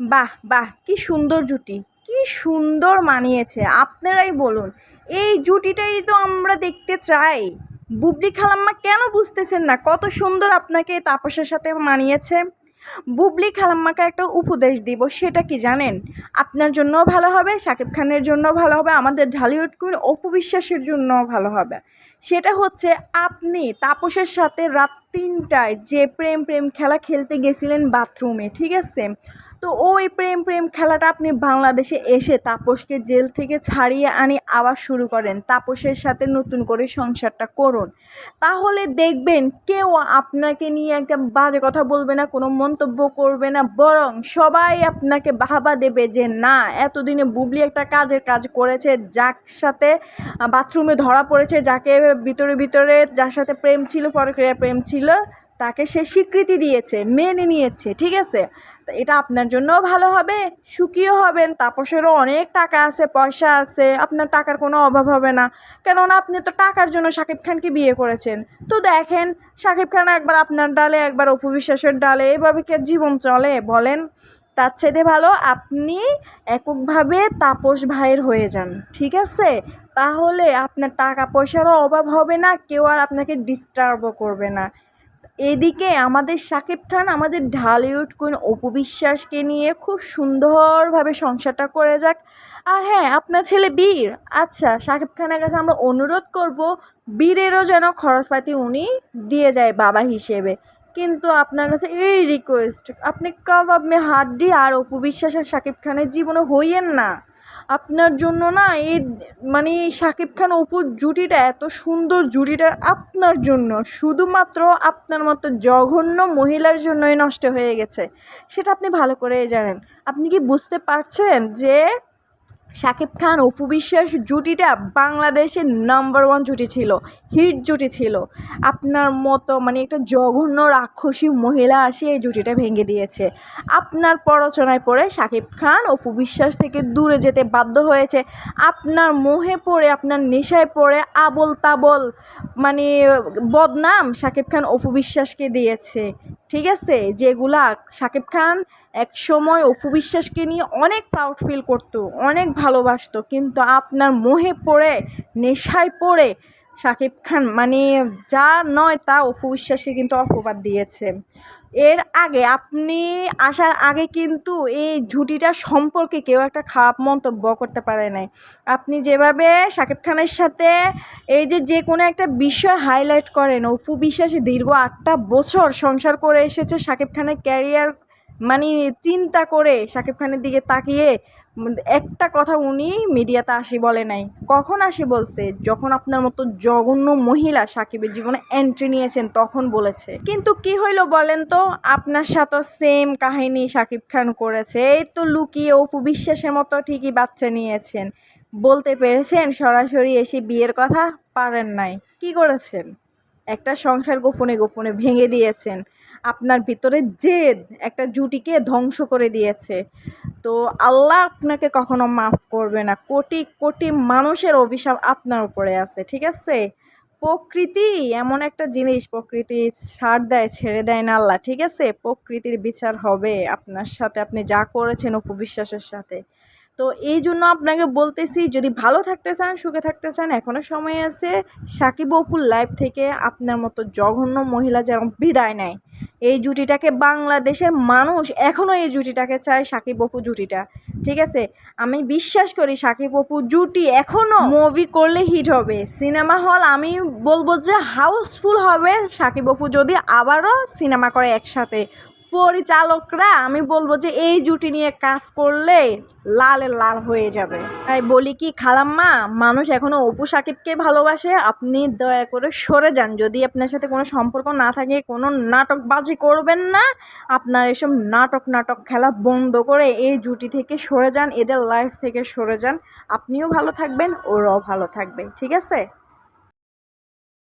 বাহ বাহ, কি সুন্দর জুটি। কি সুন্দর মানিয়েছে, আপনারাই বলুন। এই জুটিটাই তো আমরা দেখতে চাই। বুবলি খালাম্মা কেন বুঝতেছেন না কত সুন্দর আপনাকে তাপসের সাথে মানিয়েছে? বুবলি খালাম্মাকে একটা উপদেশ দিব, সেটা কি জানেন? আপনার জন্যও ভালো হবে শাকিব খানের জন্যও ভালো হবে, আমাদের ঢালিউড কুইন অপু বিশ্বাসের জন্যও ভালো হবে। সেটা হচ্ছে আপনি তাপসের সাথে রাত তিনটায় যে প্রেম প্রেম খেলা খেলতে গেছিলেন বাথরুমে, ঠিক আছে? তো ওই প্রেম প্রেম খেলাটা আপনি বাংলাদেশে এসে তাপসকে জেল থেকে ছাড়িয়ে আনি আবার শুরু করেন। তাপসের সাথে নতুন করে সংসারটা করুন। তাহলে দেখবেন কেউ আপনাকে নিয়ে একটা বাজে কথা বলবে না, কোনো মন্তব্য করবে না, বরং সবাই আপনাকে বাহাবা দেবে যে, না, এতদিনে বুবলি একটা কাজের কাজ করেছে, যার সাথে বাথরুমে ধরা পড়েছে, যাকে ভিতরে ভিতরে যার সাথে প্রেম ছিল পরক্রিয়া প্রেম ছিল, তাকে সে স্বীকৃতি দিয়েছে, মেনে নিয়েছে। ঠিক আছে? এটা আপনার জন্যও ভালো হবে, সুখীও হবেন, তাপসেরও অনেক টাকা আছে, পয়সা আছে, আপনার টাকার কোনো অভাব হবে না। কেননা আপনি তো টাকার জন্য শাকিব খানকে বিয়ে করেছেন। তো দেখেন, শাকিব খান একবার আপনার ডালে, একবার অপু বিশ্বাসের ডালে এভাবে কি জীবন চলে, বলেন? তার চাইতে ভালো আপনি এককভাবে তাপস ভাইয়ের হয়ে যান, ঠিক আছে? তাহলে আপনার টাকা পয়সারও অভাব হবে না, কেউ আর আপনাকে ডিস্টার্বও করবে না। এদিকে আমাদের শাকিব খান আমাদের ঢালিউড কুইন অপু বিশ্বাসকে নিয়ে খুব সুন্দরভাবে সংসারটা করে যাক। আর হ্যাঁ আপনার ছেলে বীর। আচ্ছা শাকিব খানের কাছে আমরা অনুরোধ করব, বীরেরও যেন খরচপাতি উনি দিয়ে যায় বাবা হিসেবে। কিন্তু আপনার কাছে এই রিকোয়েস্ট আপনি কাবাব মে হাড্ডি আর অপু বিশ্বাস আর শাকিব খানের জীবনে হইয়েন না। আপনার জন্য না এই মানে এই শাকিব খান অপুর জুটিটা এত সুন্দর জুটিটা আপনার জন্য। শুধুমাত্র আপনার মতো জঘন্য মহিলার জন্যই নষ্ট হয়ে গেছে। সেটা আপনি ভালো করেই জানেন। আপনি কি বুঝতে পারছেন যে শাকিব খান অপু বিশ্বাস জুটিটা বাংলাদেশের নাম্বার ওয়ান জুটি ছিল হিট জুটি ছিল। আপনার মতো মানে একটা জঘন্য রাক্ষসী মহিলা আসে এই জুটিটা ভেঙে দিয়েছে। আপনার পরচনায় পড়ে শাকিব খান অপু বিশ্বাস থেকে দূরে যেতে বাধ্য হয়েছে। আপনার মোহে পড়ে, আপনার নেশায় পড়ে আবল তাবল মানে বদনাম শাকিব খান অপু বিশ্বাসকে দিয়েছে। ঠিক আছে? যেগুলা শাকিব খান এক সময় অপু বিশ্বাসকে নিয়ে অনেক প্রাউড ফিল করতো, অনেক ভালোবাসত, কিন্তু আপনার মোহে পড়ে, নেশায় পড়ে শাকিব খান মানে যা নয় তা অপু বিশ্বাসকে কিন্তু অপবাদ দিয়েছে। এর আগে আপনি আসার আগে কিন্তু এই ঝুটিটা সম্পর্কে কেউ একটা খারাপ মন্তব্য করতে পারে নাই। আপনি যেভাবে শাকিব খানের সাথে এই যে যে কোনো একটা বিষয় হাইলাইট করেন, অপু বিশ্বাস দীর্ঘ আটটা বছর সংসার করে এসেছে শাকিব খানের ক্যারিয়ার মানে চিন্তা করে শাকিব খানের দিকে তাকিয়ে একটা কথা উনি মিডিয়াতে আসি বলে নাই। কখন আসি বলছে? যখন আপনার মতো জঘন্য মহিলা সাকিবের জীবনে এন্ট্রি নিয়েছেন, তখন বলেছে। কিন্তু কি হইল বলেন তো? আপনার সাথে সেম কাহিনী সাকিব খান করেছে। এই তো লুকিয়ে অপু বিশ্বাসের মতো ঠিকই বাচ্চা নিয়েছেন। বলতে পেরেছেন সরাসরি এসে বিয়ের কথা? পারেন নাই। কি করেছেন? একটা সংসার গোপনে গোপনে ভেঙে দিয়েছেন। আপনার ভিতরে জেদ, একটা জুটিকে ধ্বংস করে দিয়েছে। তো আল্লাহ আপনাকে কখনো মাফ করবে না। কোটি কোটি মানুষের অভিশাপ আপনার উপরে আছে, ঠিক আছে? প্রকৃতি এমন একটা জিনিস, প্রকৃতি ছাড় দেয়, ছেড়ে দেয় না আল্লাহ, ঠিক আছে? প্রকৃতির বিচার হবে আপনার সাথে। আপনি যা করেছেন উপবিশ্বাসের সাথে। তো এই জন্য আপনাকে বলতেছি, যদি ভালো থাকতে চান, সুখে থাকতে চান এখনও সময় আছে, সাকিব অপুর লাইফ থেকে আপনার মতো জঘন্য মহিলা যেন বিদায় নেয়। এই জুটিটাকে বাংলাদেশের মানুষ এখনও এই জুটিটাকে চায়, সাকিব অপু জুটিটা। ঠিক আছে? আমি বিশ্বাস করি সাকিব অপু জুটি এখনও মুভি করলে হিট হবে। সিনেমা হল আমি বলব যে হাউসফুল হবে সাকিব অপু যদি আবারও সিনেমা করে একসাথে। পরিচালকরা, আমি বলব যে এই জুটি নিয়ে কাজ করলে লালে লাল হয়ে যাবে। তাই বলি কি, খালাম্মা, মানুষ এখনও অপু সাকিবকে ভালোবাসে, আপনি দয়া করে সরে যান। যদি আপনার সাথে কোনো সম্পর্ক না থাকে, কোনো নাটকবাজি করবেন না, আপনার এসব নাটক নাটক খেলা বন্ধ করে এই জুটি থেকে সরে যান, এদের লাইফ থেকে সরে যান। আপনিও ভালো থাকবেন, ওরাও ভালো থাকবে, ঠিক আছে?